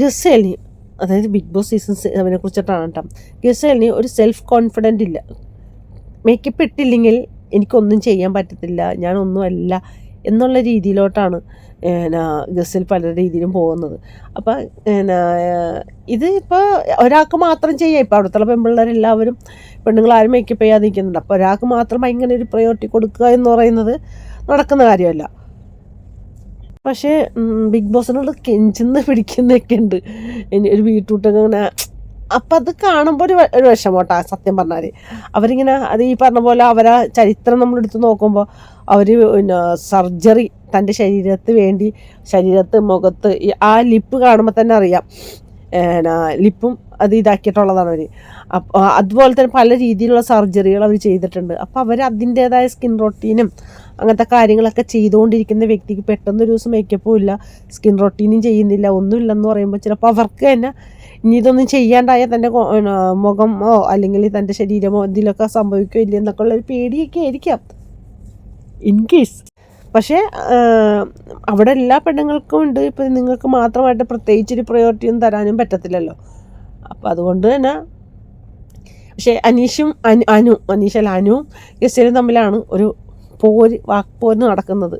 ഗസേലിന് അതായത് big boss season അവനെ കുറിച്ചിട്ടാണ് കേട്ടോ. ഗസേലിന് ഒരു സെൽഫ് കോൺഫിഡന്റ് ഇല്ല. മേക്കപ്പ് ഇട്ടില്ലെങ്കിൽ എനിക്കൊന്നും ചെയ്യാൻ പറ്റത്തില്ല ഞാനൊന്നുമല്ല എന്നുള്ള രീതിയിലോട്ടാണ് എന്നാ ഗസൽ പല രീതിയിലും പോകുന്നത്. അപ്പം എന്നാ ഇത് ഇപ്പോൾ ഒരാൾക്ക് മാത്രം ചെയ്യാം. ഇപ്പോൾ അവിടുത്തെ പെൺപിള്ളേരെല്ലാവരും പെണ്ണുങ്ങൾ ആരും മേക്കപ്പ് ചെയ്യാതെ നിൽക്കുന്നുണ്ട്. അപ്പോൾ ഒരാൾക്ക് മാത്രം ഇങ്ങനെ ഒരു പ്രയോറിറ്റി കൊടുക്കുക എന്ന് പറയുന്നത് നടക്കുന്ന കാര്യമല്ല. പക്ഷേ ബിഗ് ബോസിനോട് കെഞ്ചിന്ന് പിടിക്കുന്നൊക്കെ ഉണ്ട്. ഒരു ബീട്രൂട്ടൊക്കെ അങ്ങനെ അപ്പം അത് കാണുമ്പോൾ ഒരു ഒരു വിഷമോട്ടാ സത്യം പറഞ്ഞാൽ അവരിങ്ങനെ അത് ഈ പറഞ്ഞ പോലെ അവരെ ചരിത്രം നമ്മളെടുത്ത് നോക്കുമ്പോൾ അവർ പിന്നെ സർജറി തന്റെ ശരീരത്ത് വേണ്ടി ശരീരത്ത് മുഖത്ത് ആ ലിപ്പ് കാണുമ്പോൾ തന്നെ അറിയാം. ലിപ്പും അത് ഇതാക്കിയിട്ടുള്ളതാണ് അവർ അപ്പോൾ അതുപോലെ തന്നെ പല രീതിയിലുള്ള സർജറികൾ അവർ ചെയ്തിട്ടുണ്ട്. അപ്പോൾ അവർ അതിന്റേതായ സ്കിൻ റൊട്ടീനും അങ്ങനത്തെ കാര്യങ്ങളൊക്കെ ചെയ്തുകൊണ്ടിരിക്കുന്ന വ്യക്തിക്ക് പെട്ടെന്ന് ഒരു ദിവസം മേക്കപ്പും ഇല്ല സ്കിൻ റൊട്ടീനും ചെയ്യുന്നില്ല ഒന്നുമില്ലെന്ന് പറയുമ്പോൾ ചിലപ്പോൾ അവർക്ക് തന്നെ ഇനി ഇതൊന്നും ചെയ്യാണ്ടായാൽ തന്റെ മുഖമോ അല്ലെങ്കിൽ തന്റെ ശരീരമോ എന്തെങ്കിലുമൊക്കെ സംഭവിക്കുമോ ഇല്ല എന്നൊക്കെ ഉള്ളൊരു പേടിയൊക്കെ ആയിരിക്കാം. ഇൻ കേസ് പക്ഷേ അവിടെ എല്ലാ പെണ്ണുങ്ങൾക്കും ഉണ്ട്. ഇപ്പം നിങ്ങൾക്ക് മാത്രമായിട്ട് പ്രത്യേകിച്ചൊരു പ്രയോറിറ്റി ഒന്നും തരാനും പറ്റത്തില്ലല്ലോ. അപ്പം അതുകൊണ്ട് തന്നെ പക്ഷേ അനീഷും അനു അനു അനീഷ് അല്ല അനുവും യസ്യനും തമ്മിലാണ് ഒരു പോര് വാക്പോര് നടക്കുന്നത്.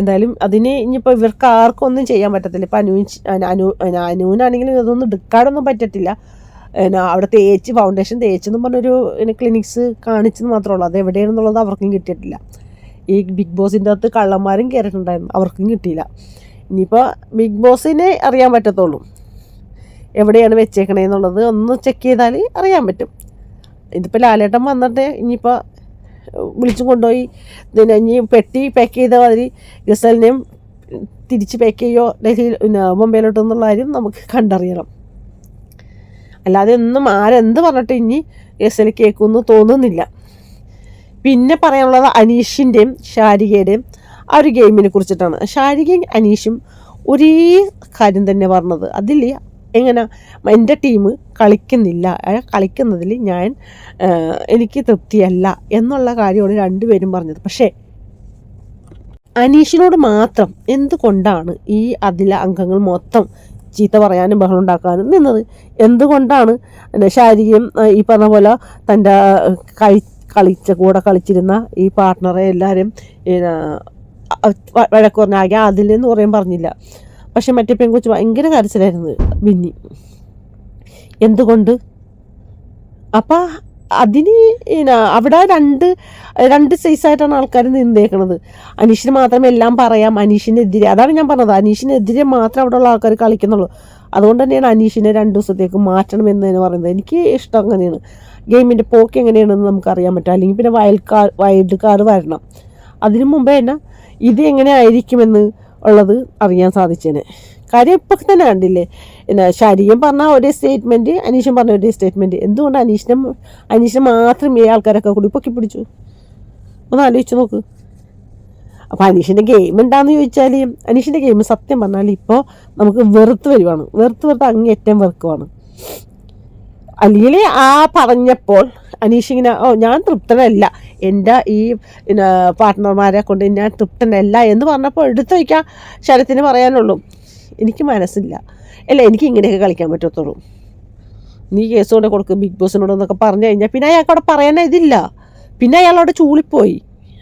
എന്തായാലും അതിന് ഇനിയിപ്പോൾ ഇവർക്ക് ആർക്കും ഒന്നും ചെയ്യാൻ പറ്റത്തില്ല. ഇപ്പം അനു അനു അനുവിനാണെങ്കിലും ഇതൊന്നും എടുക്കാനൊന്നും പറ്റത്തില്ല. എന്നാ അവിടെ തേച്ച് ഫൗണ്ടേഷൻ തേച്ചെന്നും പറഞ്ഞൊരു ക്ലിനിക്സ് കാണിച്ചെന്ന് മാത്രമേ ഉള്ളൂ. അത് എവിടെയാണെന്നുള്ളത് അവർക്കും കിട്ടിയിട്ടില്ല. ഈ ബിഗ് ബോസിന്റെ അകത്ത് കള്ളന്മാരും കയറിയിട്ടുണ്ടായിരുന്നു അവർക്കും കിട്ടിയില്ല. ഇനിയിപ്പോൾ ബിഗ് ബോസിനെ അറിയാൻ പറ്റത്തുള്ളൂ. എവിടെയാണ് വെച്ചേക്കണേന്നുള്ളത് ഒന്ന് ചെക്ക് ചെയ്താൽ അറിയാൻ പറ്റും. ഇതിപ്പോൾ ലാലേട്ടൻ വന്നിട്ട് ഇനിയിപ്പോൾ വിളിച്ചും കൊണ്ടുപോയി. പിന്നെ ഇനി പെട്ടി പാക്ക് ചെയ്ത മാതിരി ഗസലിനെയും തിരിച്ച് പാക്ക് ചെയ്യോ? പിന്നെ മുംബൈയിലോട്ട് എന്നുള്ള കാര്യം നമുക്ക് കണ്ടറിയണം. അല്ലാതെ ഒന്നും ആരെന്ത് പറഞ്ഞിട്ട് ഇനി ഗസൽ കേൾക്കുമെന്ന് തോന്നുന്നില്ല. പിന്നെ പറയാനുള്ളത് അനീഷിന്റെയും ഷാരികയുടെയും ആ ഒരു ഗെയിമിനെ കുറിച്ചിട്ടാണ്. ഷാരികയും അനീഷും ഒരേ കാര്യം തന്നെ പറഞ്ഞത്. അതിൽ എങ്ങനെ എന്റെ ടീം കളിക്കുന്നില്ല. കളിക്കുന്നതിൽ ഞാൻ എനിക്ക് തൃപ്തിയല്ല എന്നുള്ള കാര്യമാണ് രണ്ടുപേരും പറഞ്ഞത്. പക്ഷേ അനീഷിനോട് മാത്രം എന്തുകൊണ്ടാണ് ഈ അതിലെ അംഗങ്ങൾ മൊത്തം ചീത്ത പറയാനും ബഹളം ഉണ്ടാക്കാനും നിന്നത്? എന്തുകൊണ്ടാണ്? ശാരീരികം ഈ പറഞ്ഞ പോലെ തന്റെ കഴി കളിച്ച കൂടെ കളിച്ചിരുന്ന ഈ പാർട്ട്ണറെ എല്ലാവരും വഴക്ക് ആകെ അതിലെന്ന് പറയാൻ പറഞ്ഞില്ല. പക്ഷെ മറ്റേ പെൺകൊച്ച് ഭയങ്കര കരച്ചിലായിരുന്നു ബിന്നി. എന്തുകൊണ്ട്? അപ്പം അതിന് അവിടെ രണ്ട് രണ്ട് സൈസായിട്ടാണ് ആൾക്കാർ നിന്നേക്കണത്. അനീഷിന് മാത്രമേ എല്ലാം പറയാം അനീഷിനെതിരെ. അതാണ് ഞാൻ പറഞ്ഞത്. അനീഷിനെതിരെ അവിടെ ഉള്ള ആൾക്കാർ കളിക്കുന്നുള്ളൂ. അതുകൊണ്ട് തന്നെയാണ് അനീഷിനെ രണ്ട് ദിവസത്തേക്ക് മാറ്റണം എന്ന് തന്നെ പറയുന്നത്. എനിക്ക് ഇഷ്ടം അങ്ങനെയാണ്. ഗെയിമിന്റെ പോക്ക് എങ്ങനെയാണെന്ന് നമുക്കറിയാൻ പറ്റും. അല്ലെങ്കിൽ പിന്നെ വയൽ കാർ വൈൽഡ് കാർ വരണം. അതിനു മുമ്പേ തന്നെ ഇത് എങ്ങനെ ആയിരിക്കുമെന്ന് ഉള്ളത് അറിയാൻ സാധിച്ചേനെ. കാര്യം ഇപ്പം തന്നെ കണ്ടില്ലേ? പിന്നെ ശരീരം പറഞ്ഞ ഒരേ സ്റ്റേറ്റ്മെന്റ് അനീഷൻ പറഞ്ഞ ഒരേ സ്റ്റേറ്റ്മെന്റ് എന്തുകൊണ്ട് അനീഷിനെ അനീഷിനെ മാത്രം ഈ ആൾക്കാരൊക്കെ കൂടി പൊക്കി പിടിച്ചു? ഒന്ന് ആലോചിച്ച് നോക്ക്. അപ്പോൾ അനീഷിന്റെ ഗെയിം ഉണ്ടാന്ന് ചോദിച്ചാൽ അനീഷിന്റെ ഗെയിം സത്യം പറഞ്ഞാൽ ഇപ്പോൾ നമുക്ക് വെറുത്ത് വരുവാണ്. വെറുത്ത് വെറുത്ത് അങ്ങേറ്റം വെറുക്കുവാണ്. അല്ലെങ്കിൽ ആ പറഞ്ഞപ്പോൾ അനീഷ് ഇങ്ങനെ ഓ ഞാൻ തൃപ്തനല്ല. എന്റെ ഈ പാർട്ട്ണർമാരെ കൊണ്ട് ഞാൻ തൃപ്തനല്ല എന്ന് പറഞ്ഞപ്പോൾ എടുത്തു വയ്ക്കാം ശരത്തിന് പറയാനുള്ളൂ. എനിക്ക് മനസ്സില്ല. അല്ല എനിക്ക് ഇങ്ങനെയൊക്കെ കളിക്കാൻ പറ്റത്തുള്ളൂ. നീ കേസ് കൊണ്ട് കൊടുക്കും ബിഗ് ബോസിനോട് എന്നൊക്കെ പറഞ്ഞു കഴിഞ്ഞാൽ പിന്നെ അയാൾക്ക് അവിടെ പറയാൻ ഇതില്ല. പിന്നെ അയാളവിടെ ചൂളിപ്പോയി.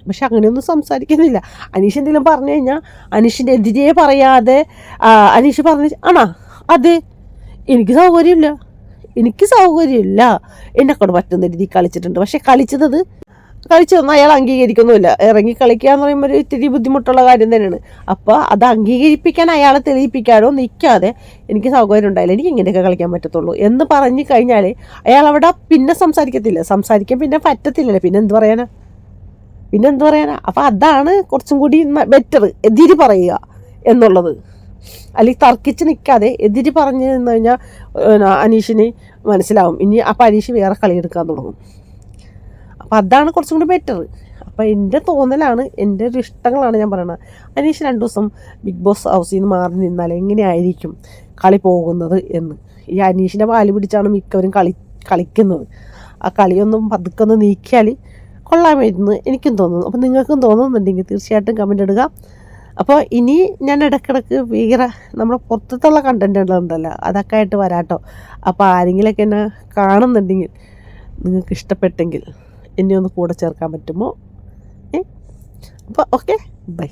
പക്ഷെ അങ്ങനെയൊന്നും സംസാരിക്കുന്നില്ല. അനീഷ് എന്തെങ്കിലും പറഞ്ഞു കഴിഞ്ഞാൽ അനീഷിന്റെ എതിരെ പറയാതെ അനീഷ് പറഞ്ഞു ആണാ അതെ എനിക്ക് സൗകര്യമില്ല. എനിക്ക് സൗകര്യമില്ല. എന്നെക്കൊണ്ട് പറ്റുന്ന രീതിയിൽ കളിച്ചിട്ടുണ്ട്. പക്ഷെ കളിച്ചത് കളിച്ചതൊന്നും അയാൾ അംഗീകരിക്കുന്നുമില്ല. ഇറങ്ങി കളിക്കുക എന്ന് പറയുമ്പോൾ ഒരു ഇത്തിരി ബുദ്ധിമുട്ടുള്ള കാര്യം തന്നെയാണ്. അപ്പോൾ അത് അംഗീകരിപ്പിക്കാൻ അയാളെ തെളിയിപ്പിക്കാനോ നിൽക്കാതെ എനിക്ക് സൗകര്യം ഉണ്ടായില്ല. എനിക്ക് ഇങ്ങനെയൊക്കെ കളിക്കാൻ പറ്റത്തുള്ളൂ എന്ന് പറഞ്ഞു കഴിഞ്ഞാൽ അയാൾ അവിടെ പിന്നെ സംസാരിക്കത്തില്ല. സംസാരിക്കാൻ പിന്നെ പറ്റത്തില്ലല്ലോ. പിന്നെ എന്ത് പറയാനാ? പിന്നെ എന്ത് പറയാനാ? അപ്പം അതാണ് കുറച്ചും കൂടി ബെറ്റർ എതിര് പറയുക എന്നുള്ളത്. അല്ലെങ്കിൽ തർക്കിച്ച് നിൽക്കാതെ എതിര് പറഞ്ഞു കഴിഞ്ഞാൽ അനീഷിന് മനസ്സിലാവും. ഇനി അപ്പം അനീഷ് വേറെ കളിയെടുക്കാൻ തുടങ്ങും. അപ്പം അതാണ് കുറച്ചും കൂടി ബെറ്റർ അപ്പോൾ എന്റെ തോന്നലാണ് എന്റെ ഒരു ഇഷ്ടങ്ങളാണ് ഞാൻ പറയുന്നത് അനീഷ് രണ്ട് ദിവസം ബിഗ് ബോസ് ഹൗസിൽ നിന്ന് മാറി നിന്നാൽ എങ്ങനെയായിരിക്കും കളി പോകുന്നത് എന്ന്? ഈ അനീഷിന്റെ പാൽ പിടിച്ചാണ് മിക്കവരും കളി കളിക്കുന്നത്. ആ കളിയൊന്നും പതുക്കെ ഒന്ന് നീക്കിയാൽ കൊള്ളാമായിരുന്നു എനിക്കും തോന്നുന്നു. അപ്പം നിങ്ങൾക്കും തോന്നുന്നുണ്ടെങ്കിൽ തീർച്ചയായിട്ടും കമന്റ് ഇടുക. അപ്പോൾ ഇനി ഞാൻ ഇടയ്ക്കിടയ്ക്ക് വേറെ നമ്മുടെ പുറത്തുള്ള കണ്ടന്റുകളുണ്ടല്ലോ അതൊക്കെ ആയിട്ട് വരാട്ടോ. അപ്പോൾ ആരെങ്കിലുമൊക്കെ എന്നെ കാണുന്നുണ്ടെങ്കിൽ നിങ്ങൾക്ക് ഇഷ്ടപ്പെട്ടെങ്കിൽ. എന്നെ ഒന്ന് കൂടെ ചേർക്കാൻ പറ്റുമോ? അപ്പോൾ ഓക്കെ ബൈ